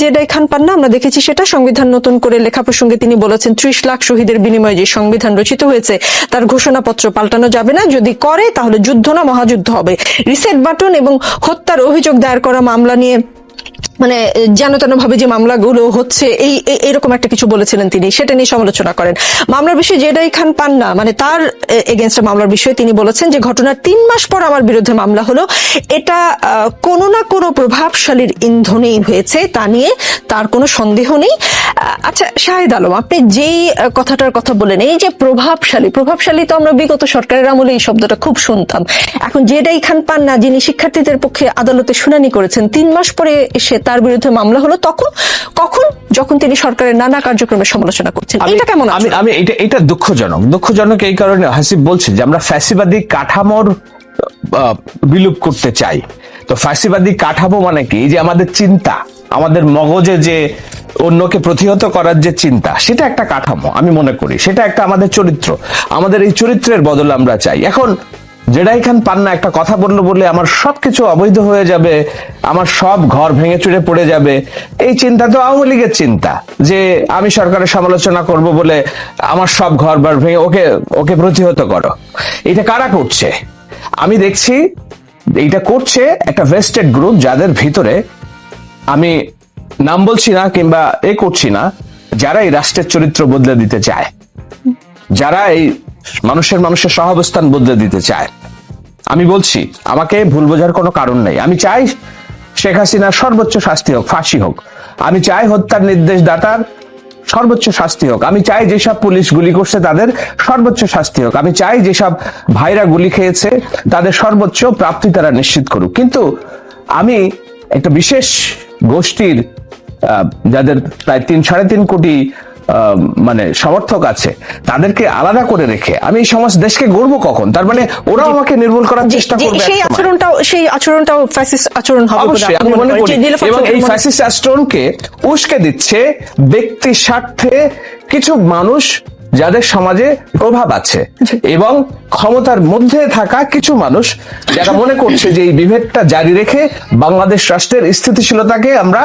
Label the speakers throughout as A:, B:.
A: Jedi পান না, আমরা দেখেছি সেটা সংবিধান নতুন করে লেখা প্রসঙ্গে তিনি বলেছেন, ত্রিশ লাখ শহীদের বিনিময়ে যে সংবিধান রচিত হয়েছে, তার ঘোষণাপত্র পাল্টানো যাবে না। যদি করে, তাহলে যুদ্ধ না, মহাযুদ্ধ হবে। রিসেট বাটন এবং হত্যার অভিযোগ দায়ের করা মামলা নিয়ে মানে যেন তেন ভাবে যে মামলাগুলো হচ্ছে, এই এরকম একটা কিছু বলেছিলেন তিনি, সেটা নিয়ে সমালোচনা করেন। মামলার বিষয়ে জেডাই খান পান না মানে তার এগেনস্ট মামলার বিষয়ে তিনি বলেছেন যে ঘটনার তিন মাস পর আমার বিরুদ্ধে মামলা হলো। এটা কোনো না কোনো প্রভাবশালীর ইন্ধনেই হয়েছে, তা নিয়ে তার কোনো সন্দেহ নেই। আচ্ছা শাহেদ আলম, আপনি যেই কথাটার কথা বলেন এই যে প্রভাবশালী প্রভাবশালী তো আমরা বিগত সরকারের আমলে এই শব্দটা খুব শুনতাম। এখন জেডাই খান পান না, যিনি শিক্ষার্থীদের পক্ষে আদালতে শুনানি করেছেন, তিন মাস পরে এসে তার বিরুদ্ধে মামলা হলো তখন কখন যখন তিনি সরকারের নানা কার্যক্রমের সমালোচনা করছেন। এটা কেমন
B: আমি আমি এটা এটা দুঃখজনক। দুঃখজনক এই কারণে হাসিব বলছে যে আমরা ফ্যাসিবাদী কাঠামোর বিলুপ করতে চাই। তো ফ্যাসিবাদী কাঠামো মানে কি? যে আমাদের চিন্তা আমাদের মগজে যে অন্যকে প্রতিহত করার যে চিন্তা সেটা একটা কাঠামো আমি মনে করি। সেটা একটা আমাদের চরিত্র। আমাদের এই চরিত্রের বদল আমরা চাই। এখন জেডাই খান পান্না একটা কথা বলল বলে আমার সবকিছু অবৈধ হয়ে যাবে, আমার সব ঘর ভেঙে চুরে পড়ে যাবে। এই চিন্তা তো আওয়ামী লীগের চিন্তা, যে আমি সরকারের সমালোচনা করব বলে আমার সব ঘর বার ভেঙে ওকে ওকে প্রতিহত করো। এটা কারা করছে? আমি দেখছি এইটা করছে একটা ভেস্টেড গ্রুপ যাদের ভিতরে আমি নাম বলছি না কিংবা এ করছি না, যারা এই রাষ্ট্রের চরিত্র বদলে দিতে চায়। যারা এই মানুষের মানুষের সহাবস্থান বদলে দিতে চায়। আমি বলছি, আমাকে ভুল বোঝার কোনো কারণ নেই। আমি চাই শেখ হাসিনার সর্বোচ্চ শাস্তি হোক, ফাঁসি হোক। আমি চাই হত্যার নির্দেশদাতার সর্বোচ্চ শাস্তি হোক। আমি চাই যেসব পুলিশ গুলি করছে তাদের সর্বোচ্চ শাস্তি হোক। আমি চাই যেসব ভাইরা গুলি খেয়েছে তাদের সর্বোচ্চ প্রাপ্তি তারা নিশ্চিত করুক। কিন্তু আমি একটা বিশেষ গোষ্ঠীর যাদের প্রায় তিন, সাড়ে তিন কোটি মানে সমর্থক আছে তাদেরকে আলাদা করে রেখে আমি এই সমাজ দেশকে গড়ব কখন? তার মানে ওরাও আমাকে নির্মূল করার চেষ্টা করবে
A: সেই। আচরণটাও সেই আচরণটাও ফ্যাসিস্ট আচরণ হবে
B: অবশ্যই আমি মনে করি এবং এই ফ্যাসিস্ট আচরণকে উস্কে দিচ্ছে ব্যক্তি স্বার্থে কিছু মানুষ যাদের সমাজে প্রভাব আছে। এবং ক্ষমতার মধ্যে থাকা কিছু মানুষ যারা মনে করছে যে এই বিভেদটা জারি রেখে বাংলাদেশ রাষ্ট্রের স্থিতিশীলতাকে আমরা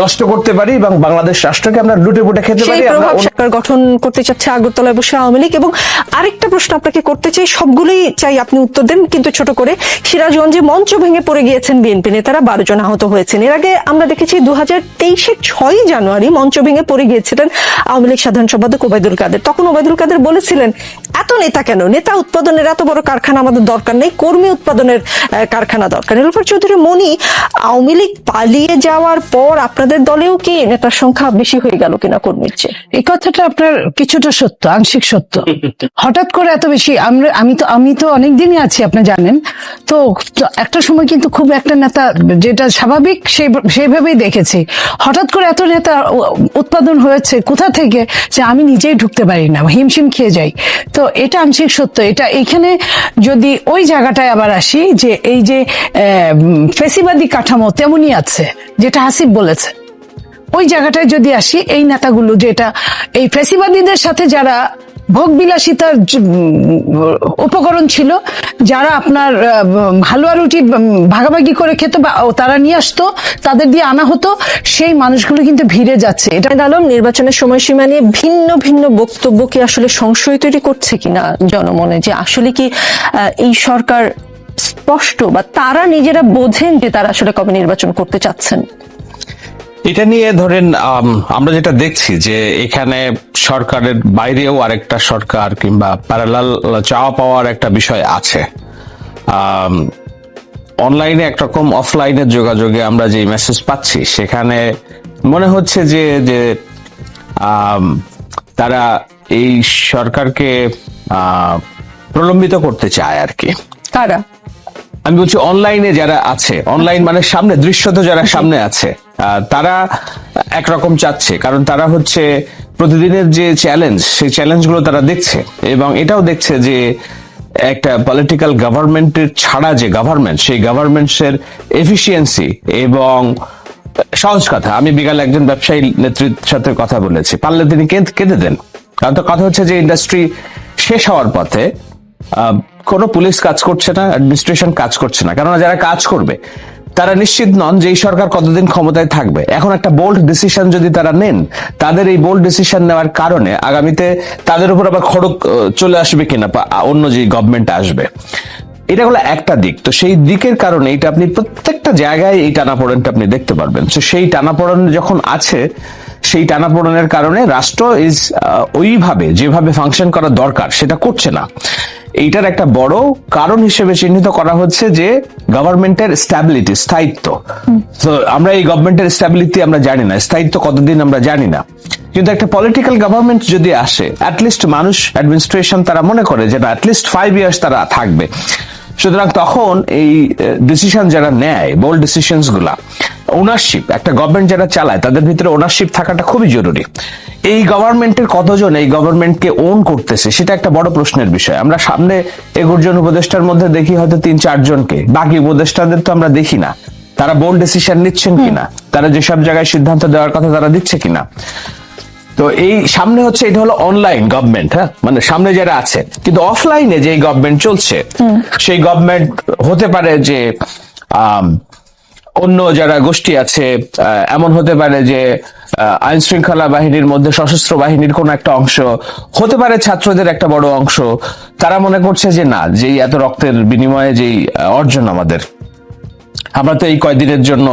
B: নষ্ট করতে পারি এবং বাংলাদেশ রাষ্ট্রকে আমরা লুটে পুটে খেতে পারি আমরা
A: সরকার গঠন করতে চাচ্ছে আগরতলায় বসে আওয়ামী লীগ। এবং আরেকটা প্রশ্ন আপনাকে করতে চাই সবগুলোই চাই আপনি উত্তর দেন কিন্তু ছোট করে। সিরাজগঞ্জে মঞ্চ ভেঙে পড়ে গিয়েছেন বিএনপি নেতারা বারো জন আহত হয়েছেন। এর আগে আমরা দেখেছি দু হাজার তেইশের ছয় জানুয়ারি মঞ্চ ভেঙে পড়ে গিয়েছিলেন আওয়ামী লীগ সাধারণ সম্পাদক ওবায়দুল কাদের। তখন ওবায়দুল কাদের বলেছিলেন এত নেতা কেন? নেতা উৎপাদনের এত বড় কারখানা আমাদের দরকার নেই, কর্মী উৎপাদনের কারখানা দরকার নীলুফার চৌধুরী মনি আওয়ামী লীগ পালিয়ে যাওয়ার পর আপনাদের দলেও কি নেতার সংখ্যা বেশি হয়ে গেল কিনা কর্মীর চেয়ে?
C: এই কথাটা আপনার কিছুটা সত্য, আংশিক সত্য। হঠাৎ করে এত বেশি, আমরা, আমি তো আমি তো অনেক দিনই আছি, আপনি জানেন। তো একটা সময় কিন্তু খুব একটা নেতা যেটা স্বাভাবিক, সেই, সেইভাবেই দেখেছি। হঠাৎ করে এত নেতা উৎপাদন হয়েছে কোথা থেকে যে আমি নিজেই ঢুকতে পারি না, হিমশিম খেয়ে যাই। তো এটা আংশিক সত্য। এটা এখানে যদি ওই জায়গাটায় আবার আসি যে এই যে ফেসিবাদী কাঠামো তেমনই আছে, যেটা হাসিব বলেছে। ওই জায়গাটায় যদি আসি, এই নেতাগুলো যেটা, এই ফেসিবাদীদের সাথে যারা ভোগ বিলাসিতার উপকরণ ছিল, যারা আপনার হালুয়া রুটি ভাগাভাগি করে খেত বা তারা নিয়ে আসতো, তাদের দিয়ে আনা হতো, সেই মানুষগুলো কিন্তু ভিড়ে যাচ্ছে। এটা
A: আলম, নির্বাচনের সময়সীমা নিয়ে ভিন্ন ভিন্ন বক্তব্য কি আসলে সংশয় তৈরি করছে কিনা জনমনে? যে আসলে কি এই সরকার স্পষ্ট বা তারা নিজেরা বোঝেন যে তারা আসলে কবে নির্বাচন করতে চাচ্ছেন?
B: এটা নিয়ে ধরেন আমরা যেটা দেখছি যে এখানে সরকারের বাইরেও আরেকটা সরকার কিংবা প্যারালাল চাওয়া পাওয়ার একটা বিষয় আছে। অনলাইনে একরকম অফলাইনের যোগাযোগে আমরা যে মেসেজ পাচ্ছি সেখানে মনে হচ্ছে যে যে তারা এই সরকারকে প্রলম্বিত করতে চায় আর কি।
A: কারা?
B: আমি বলছি অনলাইনে যারা আছে অনলাইন মানে সামনে দৃশ্যত যারা সামনে আছে তারা একরকম চাচ্ছে, কারণ তারা হচ্ছে প্রতিদিনের যে চ্যালেঞ্জ সেই চ্যালেঞ্জগুলো তারা দেখছে। এবং এটাও দেখছে যে একটা পলিটিক্যাল গভর্নমেন্টের ছাড়া যে গভর্নমেন্ট সেই গভর্নমেন্টসের এফিসিয়েন্সি এবং সহজ কথা। আমি বিকালে একজন ব্যবসায়ী নেতৃত্বের সাথে কথা বলেছি। পারলে তিনি কেঁদ- দেন। কারণ তো কথা হচ্ছে যে ইন্ডাস্ট্রি শেষ হওয়ার পথে কোনো পুলিশ কাজ করছে না অ্যাডমিনিস্ট্রেশন কাজ করছে না। কেননা যারা কাজ করবে তারা নিশ্চিত নন যে এই সরকার কতদিন ক্ষমতায় থাকবে। এখন একটা বোল্ড ডিসিশন যদি তারা নেন, তাদের এই বোল্ড ডিসিশন নেওয়ার কারণে আগামীতে তাদের উপর আবার খড়ক চলে আসবে কিনা অন্য যে গভর্নমেন্ট আসবে। এটা হলো একটা দিক। তো সেই দিকের কারণে এটা আপনি প্রত্যেকটা জায়গায় এই টানাপোড়েনটা আপনি দেখতে পারবেন। তো সেই টানাপোড়েন যখন আছে, সেই টানাপোড়েনের কারণে রাষ্ট্র ইজ ওইভাবে যেভাবে ফাংশন করা দরকার, সেটা করছে না। এইটার একটা বড় কারণ হিসেবে চিহ্নিত করা হচ্ছে যে গভর্নমেন্টের স্ট্যাবিলিটি স্থায়িত্ব। তো আমরা এই গভর্নমেন্টের স্ট্যাবিলিটি আমরা জানি না, স্থায়িত্ব কতদিন আমরা জানি না। কিন্তু একটা পলিটিক্যাল গভর্নমেন্ট যদি আসে অ্যাটলিস্ট মানুষ অ্যাডমিনিস্ট্রেশন তারা মনে করে যে না অ্যাটলিস্ট ফাইভ ইয়ার্স তারা থাকবে। সুতরাং তখন এই ডিসিশন যারা নেয় বোল্ড ডিসিশনসগুলা ওনারশিপ একটা গভর্নমেন্ট যারা চালায় তাদের ভিতরে ওনারশিপ থাকাটা খুবই জরুরি। এই গভর্নমেন্টের কতজন এই গভর্নমেন্টকে ওন করতেছে সেটা একটা বড় প্রশ্নের বিষয়। আমরা সামনে এগারোজন উপদেষ্টার মধ্যে দেখি হয়তো তিন চারজনকে। বাকি উপদেষ্টাদের তো আমরা দেখি না। তারা বোল্ড ডিসিশন নিচ্ছেন কিনা? তারা যেসব জায়গায় সিদ্ধান্ত দেওয়ার কথা তারা দিচ্ছে কিনা? তো এই সামনে হচ্ছে এটা হলো অনলাইন গভর্নমেন্ট হ্যাঁ? মানে সামনে যারা আছে। কিন্তু অফলাইনে যে গভর্নমেন্ট চলছে সেই গভর্নমেন্ট হতে পারে যে অন্য যারা গোষ্ঠী আছে এমন হতে পারে যে আইন শৃঙ্খলা বাহিনীর মধ্যে সশস্ত্র বাহিনীর কোন একটা অংশ হতে পারে ছাত্রদের একটা বড় অংশ তারা মনে করছে যে না যে এত রক্তের বিনিময়ে যেই অর্জন আমাদের। আমরা তো এই কয়দিনের জন্য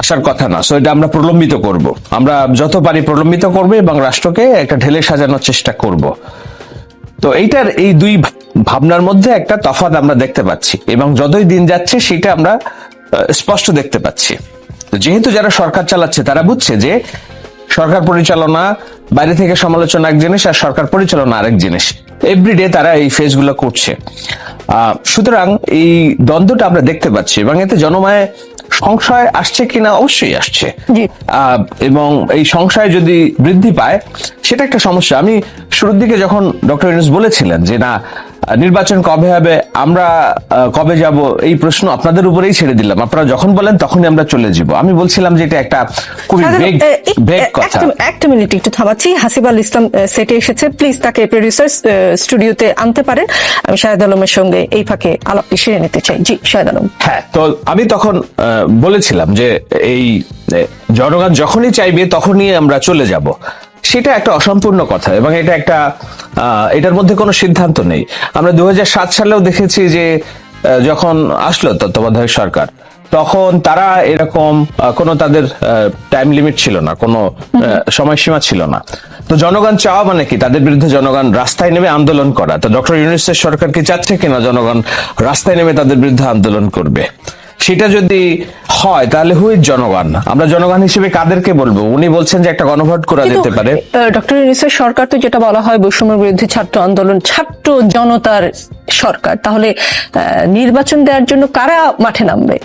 B: আসার কথা না। সো এটা আমরা প্রলম্বিত করব। আমরা যত পারি প্রলম্বিত করব এবং রাষ্ট্রকে একটা ঢেলে সাজানোর চেষ্টা করব। তো এইটার এই দুই ভাবনার মধ্যে একটা তফাৎ আমরা দেখতে পাচ্ছি এবং যতই দিন যাচ্ছে সেটা আমরা স্পষ্ট দেখতে পাচ্ছি। যেহেতু যারা সরকার চালাচ্ছে, তারা বুঝছে যে সরকার পরিচালনা, বাইরে থেকে সমালোচনা এক জিনিস আর সরকার পরিচালনা আরেক জিনিস। এভরিডে তারা এই ফেজগুলো করছে। সুতরাং এই দ্বন্দ্বটা আমরা দেখতে পাচ্ছি এবং এতে জনময়ে সংশয় আসছে কিনা? অবশ্যই আসছে। আহ, এবং এই সংশয় যদি বৃদ্ধি পায় সেটা একটা সমস্যা। আমি শুরুর দিকে যখন ডক্টর ইউনুস বলেছিলেন যে না নির্বাচন কবে হবে আমরা কবে যাব এই প্রশ্ন আপনাদের উপরেই ছেড়ে দিলাম। আপনারা যখন বলেন তখনই আমরা চলে যাব। আমি বলছিলাম যে এটা একটা খুবই বেগ বেগ কথা।
A: একটা- মিনিট একটু থামাচ্ছি। হাসিবাল ইসলাম সেটে এসেছে। প্লিজ তাকে প্রডিউসার স্টুডিওতে আনতে পারেন। আমি শাহেদ আলমের সঙ্গে এই ফাঁকে আলাপটি সেরে নিতে চাই। জি শাহেদ আলম।
B: হ্যাঁ তো আমি তখন আহ, বলেছিলাম যে এই জনগণ যখনই চাইবে তখনই আমরা চলে যাব। সেটা একটা অসম্পূর্ণ কথা এবং এটা একটা এটার মধ্যে কোনো সিদ্ধান্ত নেই। আমরা দুই হাজার সাত সালেও দেখেছি যে যখন আসলো তত্ত্বাবধায়ক সরকার তখন তারা এরকম কোনো তাদের টাইম লিমিট ছিল না কোনো সময়সীমা ছিল না। তো জনগণ চাওয়া মানে কি? তাদের বিরুদ্ধে জনগণ রাস্তায় নেমে আন্দোলন করা। তো ডক্টর ইউনুসের সরকার কি চাচ্ছে কিনা? জনগণ রাস্তায় নেমে তাদের বিরুদ্ধে আন্দোলন করবে। সেটা যদি হয় তাহলে হুই জনগণ? আমরা জনগণ হিসেবে কাদেরকে বলব? উনি বলছেন যে একটা গণভোট করা যেতে পারে।
A: ডক্টর ইউনিসের সরকার তো যেটা বলা হয় বৈষম্যের বিরুদ্ধে ছাত্র আন্দোলন ছাত্র জনতার সরকার তাহলে নির্বাচন দেওয়ার জন্য কারা মাঠে নামবে?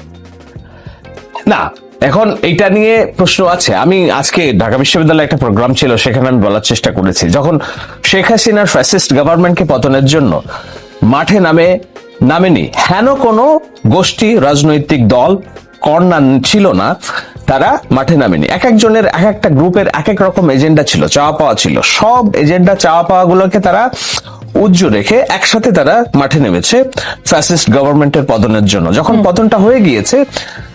B: না এখন এইটা নিয়ে প্রশ্ন আছে। আমি আজকে ঢাকা বিশ্ববিদ্যালয়ে একটা প্রোগ্রাম ছিল সেখানে আমি বলার চেষ্টা করেছি। যখন শেখ হাসিনার ফ্যাসিস্ট গভর্নমেন্টকে পতনের জন্য মাঠে নামে নামেনি। হেন কোনো গোষ্ঠী রাজনৈতিক দল কর্ণা ছিল না তারা মাঠে নামেনি। এক একজনের এক একটা গ্রুপের এক এক রকম এজেন্ডা ছিল চাওয়া পাওয়া ছিল। সব এজেন্ডা চাওয়া পাওয়া গুলোকে তারা উজ্জ রেখে একসাথে তারা মাঠে নেমেছে ফ্যাসিস্ট গভর্নমেন্টের পতনের জন্য। যখন পতনটা হয়ে গিয়েছে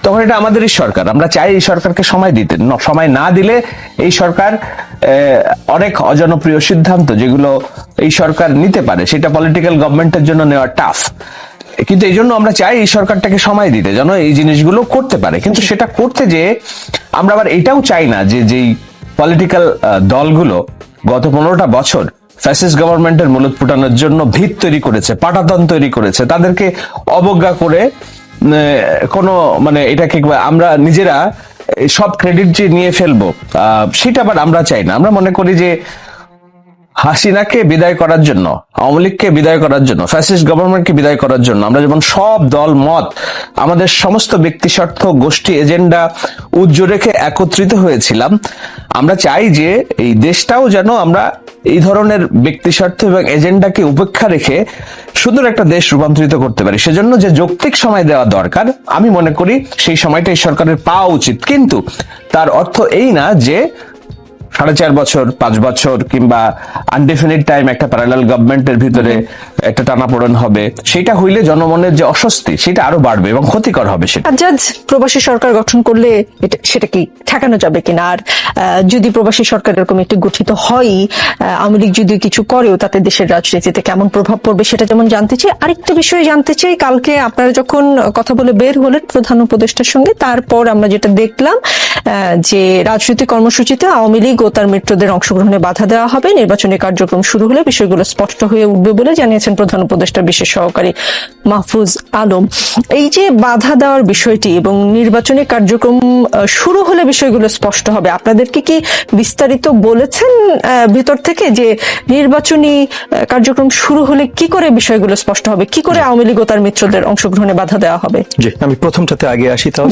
B: তখন এটা আমাদেরই সরকার। আমরা চাই এই সরকারকে সময় দিতে। সময় না দিলে এই সরকার অনেক অজনপ্রিয় সিদ্ধান্ত যেগুলো এই সরকার নিতে পারে। সেটা পলিটিক্যাল গভর্নমেন্টের জন্য নেওয়া টাফ কিন্তু এই জন্য আমরা চাই এই সরকারটাকে সময় দিতে, যেন এই জিনিসগুলো করতে পারে। কিন্তু সেটা করতে যে আমরা আবার এটাও চাই না যে যেই পলিটিক্যাল দলগুলো গত পনেরোটা বছর ফ্যাসিস্ট গভর্নমেন্টের মূলত ফুটানোর জন্য ভিত তৈরি করেছে, পাটাতন তৈরি করেছে, তাদেরকে অবজ্ঞা করে কোনো মানে এটাকে আমরা নিজেরা সব ক্রেডিট যে নিয়ে ফেলব সেটা আবার আমরা চাই না। আমরা মনে করি যে হাসিনাকে বিদায় করার জন্য, আওয়ামী লীগকে বিদায় করার জন্য ফ্যাসিস্ট গভর্নমেন্টকে বিদায় করার জন্য আমরা যেমন সব দল, মত, আমাদের সমস্ত ব্যক্তি স্বার্থ গোষ্ঠী এজেন্ডা উজ্জ্ব রেখে একত্রিত হয়েছিলাম, আমরা চাই যে এই দেশটাও যেন আমরা এই ধরনের ব্যক্তি স্বার্থ এবং এজেন্ডাকে উপেক্ষা রেখে সুন্দর একটা দেশ রূপান্তরিত করতে পারি। সেজন্য যে যৌক্তিক সময় দেওয়া দরকার, আমি মনে করি সেই সময়টা এই সরকারের পাওয়া উচিত। কিন্তু তার অর্থ এই না যে সাড়ে চার বছর পাঁচ বছর কিংবা আনডিফিনিট টাইম একটা প্যারালাল গভর্নমেন্টের ভিতরে একটা টানাপোড়েন হবে, সেটা হইলে জনমনের যে অস্বস্তি, সেটা আরও বাড়বে এবং ক্ষতিকর হবে সেটা।
A: জাজ প্রবাসী সরকার গঠন করলে সেটা কি ঠেকানো যাবে কিনা? আর যদি প্রবাসী সরকার এরকম একটি গঠিত হয় আওয়ামী লীগ যদি কিছু করেও তাতে দেশের রাজনীতিতে কেমন প্রভাব পড়বে সেটা যেমন জানতে চাই। আরেকটা বিষয়ে জানতে চাই, কালকে আপনারা যখন কথা বলে বের হলেন প্রধান উপদেষ্টার সঙ্গে, তারপর আমরা যেটা দেখলাম যে রাজনৈতিক কর্মসূচিতে আওয়ামী লীগ ও তার মিত্রদের অংশগ্রহণে বাধা দেওয়া হবে, নির্বাচনী কার্যক্রম শুরু হলে বিষয়গুলো স্পষ্ট হয়ে উঠবে বলে জানিয়েছেন প্রধান উপদেষ্টা বিশেষ সহকারী মাহফুজ আলম। এই যে বাধা দেওয়ার বিষয়টি এবং নির্বাচনী কার্যক্রম শুরু হলে বিষয়গুলো স্পষ্ট হবে আপনাদেরকে কি বিস্তারিত বলেছেন ভিতর থেকে যে নির্বাচনী কার্যক্রম শুরু হলে কি করে বিষয়গুলো স্পষ্ট হবে কি করে আওয়ামী লীগ তার মিত্রদের অংশগ্রহণে বাধা দেওয়া হবে?
D: জি আমি প্রথমটাতে আগে আসি তাহলে।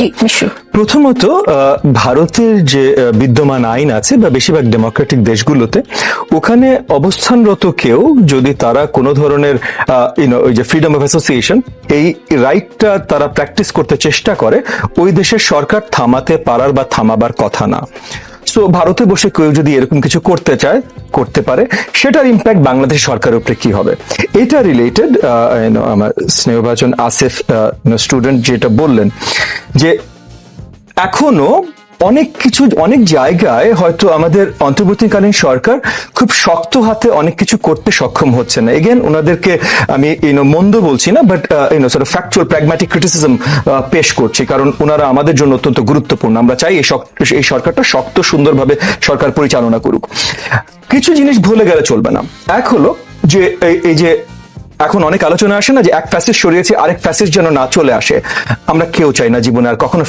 D: প্রথমত ভারতের যে বিদ্যমান আইন আছে বা বেশিরভাগ ডেমোক্রেটিক দেশগুলোতে ওখানে অবস্থানরত কেউ যদি তারা কোনো ধরনের ইউনো ওই যে ফ্রিডম অফ অ্যাসোসিয়েশন এই রাইটটা তারা প্র্যাকটিস করতে চেষ্টা করে, ওই দেশের সরকার থামাতে পারার বা থামাবার কথা না। সো ভারতে বসে কেউ যদি এরকম কিছু করতে চায়, করতে পারে, সেটার ইম্প্যাক্ট বাংলাদেশ সরকারের উপরে কি হবে? এটা রিলেটেড আমার স্নেহভাজন আসিফ স্টুডেন্ট যেটা বললেন, যে এখনও অনেক কিছু, অনেক জায়গায় হয়তো আমাদের অন্তর্বর্তীকালীন সরকার খুব শক্ত হাতে অনেক কিছু করতে সক্ষম হচ্ছে না। এগেন ওনাদেরকে আমি ইউনো মন্দ বলছি না বাট ইউনো সর ফ্যাকচুয়াল প্র্যাগম্যাটিক ক্রিটিসিজম পেশ করছি, কারণ ওনারা আমাদের জন্য অত্যন্ত গুরুত্বপূর্ণ। আমরা চাই এই সরকারটা শক্ত, সুন্দরভাবে সরকার পরিচালনা করুক। কিছু জিনিস ভুলে গেলে চলবে না। এক হলো যে এই যে এখন অনেক আলোচনা আসে না যে এক ফ্যাসিস্ট সরিয়েছে আরেক ফ্যাসিস্ট যেন না চলে আসে। আমরা কেউ চাই না জীবনে আর কখনো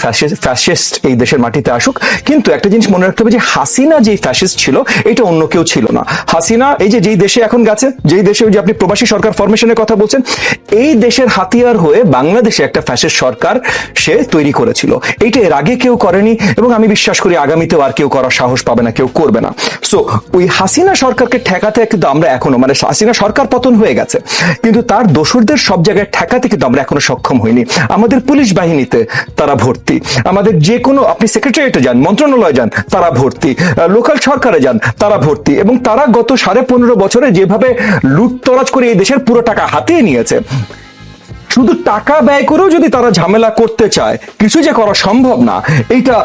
D: ফ্যাসিস্ট এই দেশের মাটিতে আসুক। কিন্তু একটা জিনিস মনে রাখতে হবে যে হাসিনা যেই ফ্যাসিস্ট ছিল, এটা অন্য কেউ ছিল না। হাসিনা, এই যে যেই দেশে এখন গেছে, যেই দেশে যে আপনি প্রবাসী সরকার ফরমেশনের কথা বলছেন, এই দেশের হাতিয়ার হয়ে বাংলাদেশে একটা ফ্যাসিস্ট সরকার সে তৈরি করেছিল। এইটা এর আগে কেউ করেনি এবং আমি বিশ্বাস করি আগামীতেও আর কেউ করার সাহস পাবে না, কেউ করবে না। সো ওই হাসিনা সরকারকে ঠেকাতে কিন্তু আমরা এখনও মানে হাসিনা সরকার পতন হয়ে গেছে। কিন্তু তার দোসরদের সব জায়গায় ঠেকাতে কিন্তু আমরা এখনও সক্ষম হইনি। আমাদের পুলিশ বাহিনীতে তারা ভর্তি। আমাদের যে কোনো, আপনি সেক্রেটারিয়েটে যান, মন্ত্রণালয়ে যান, তারা ভর্তি। লোকাল সরকারে যান, তারা ভর্তি। এবং তারা গত সাড়ে পনেরো বছরে যেভাবে লুটতরাজ করে এই দেশের পুরো টাকা হাতিয়ে নিয়েছে শুধু টাকা ব্যয় করেও যদি তারা ঝামেলা করতে চায়, কিছু যে করা সম্ভব না এইটা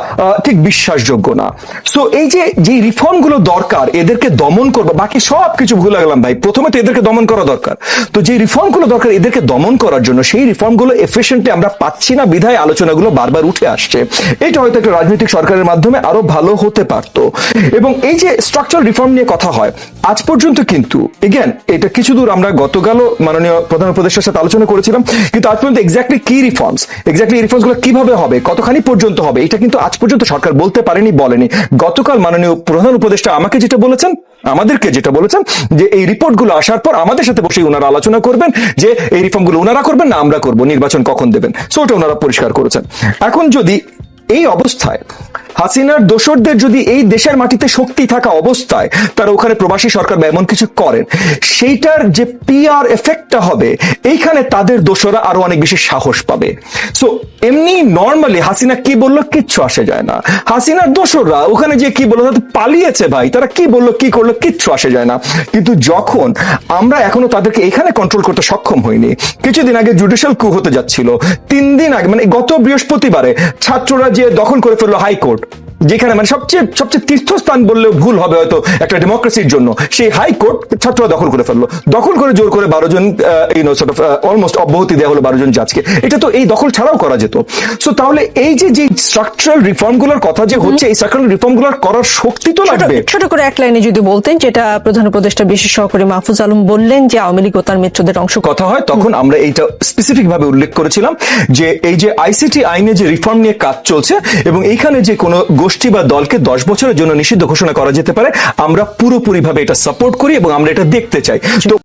D: ঠিক বিশ্বাসযোগ্য না। সো এই যে যে রিফর্মগুলো দরকার, এদেরকে দমন করব, বাকি সব কিছু ভুলে গেলাম ভাই। প্রথমে তো এদেরকে দমন করা দরকার। তো যে রিফর্মগুলো দরকার, এদেরকে দমন করার জন্য, সেই রিফর্মগুলো এফিসিয়েন্টলি আমরা পাচ্ছি না, বিধায় আলোচনাগুলো বারবার উঠে আসছে। এটা হয়তো একটা রাজনৈতিক সরকারের মাধ্যমে আরও ভালো হতে পারত। এবং এই যে স্ট্রাকচারাল রিফর্ম নিয়ে কথা হয়, আজ পর্যন্ত কিন্তু এগেন এটা কিছু দূর আমরা গতকালও মাননীয় প্রধান উপদেষ্টার সাথে আলোচনা করেছিলাম কিন্তু আজ পর্যন্ত এক্স্যাক্টলি কি রিফর্মস এক্স্যাক্টলি এই রিফর্মসগুলো কীভাবে হবে? কতখানি পর্যন্ত হবে? এটা কিন্তু আজ পর্যন্ত সরকার বলতে পারেনি, বলেনি। গতকাল মাননীয় প্রধান উপদেষ্টা আমাকে যেটা বলেছেন, আমাদেরকে যেটা বলেছেন, যে এই রিপোর্টগুলো আসার পর আমাদের সাথে বসে ওনারা আলোচনা করবেন, যে এই রিফর্মগুলো ওনারা করবেন না আমরা করব, নির্বাচন কখন দেবেন। সো ওটা ওনারা পরিষ্কার করেছেন। এখন যদি এই অবস্থায় হাসিনার দোসরদের যদি এই দেশের মাটিতে শক্তি থাকা অবস্থায় তারা ওখানে প্রবাসী সরকার বা এমন কিছু করেন, সেইটার যে পিআর এফেক্টটা হবে, এইখানে তাদের দোসরা আরও অনেক বেশি সাহস পাবে। সো এমনি নর্মালি হাসিনা কি বলল কিচ্ছু আসে যায় না। হাসিনার দোসররা ওখানে যে কি বলল, তাদের পালিয়েছে ভাই, তারা কি বলল, কি করল, কিচ্ছু আসে যায় না। কিন্তু যখন আমরা এখনও তাদেরকে এখানে কন্ট্রোল করতে সক্ষম হইনি, কিছুদিন আগে জুডিশিয়াল কু হতে যাচ্ছিল, তিন দিন আগে মানে গত বৃহস্পতিবারে ছাত্ররা যে দখল করে ফেলল হাইকোর্ট যেখানে মানে সবচেয়ে সবচেয়ে তীর্থস্থান বললেও ভুল হবে হয়তো একটা ডেমোক্রেসির জন্য। সেই হাইকোর্ট ছাত্ররা দখল করে ফেলল। দখল করে জোর করে বারো জন অলমোস্ট অব্যাহতি দেওয়া হলো বারো জন জাজকে এটা তো এই দখল ছাড়াও করা যেত। সো তাহলে এই যে যে স্ট্রাকচারাল রিফর্মগুলোর কথা যে হচ্ছে এই স্ট্রাকচারাল রিফর্মগুলোর করার শক্তি তো লাগবে।
A: ছোট- ছোট করে এক লাইনে যদি বলতেন যেটা প্রধান উপদেষ্টা বিশেষ সহকারী মাহফুজ আলম বললেন যে আওয়ামী লীগ ও তার মিত্রদের অংশ
D: কথা হয় তখন আমরা এইটা স্পেসিফিক ভাবে উল্লেখ করেছিলাম যে এই যে আইসিটি আইনে যে রিফর্ম নিয়ে কাজ চলছে এবং এইখানে যে কোনো গোষ্ঠী বা দলকে দশ বছরের জন্য নিষিদ্ধ ঘোষণা করা যেতে পারে, আমরা পুরোপুরিভাবে এটা সাপোর্ট করি এবং আমরা এটা দেখতে চাই। তো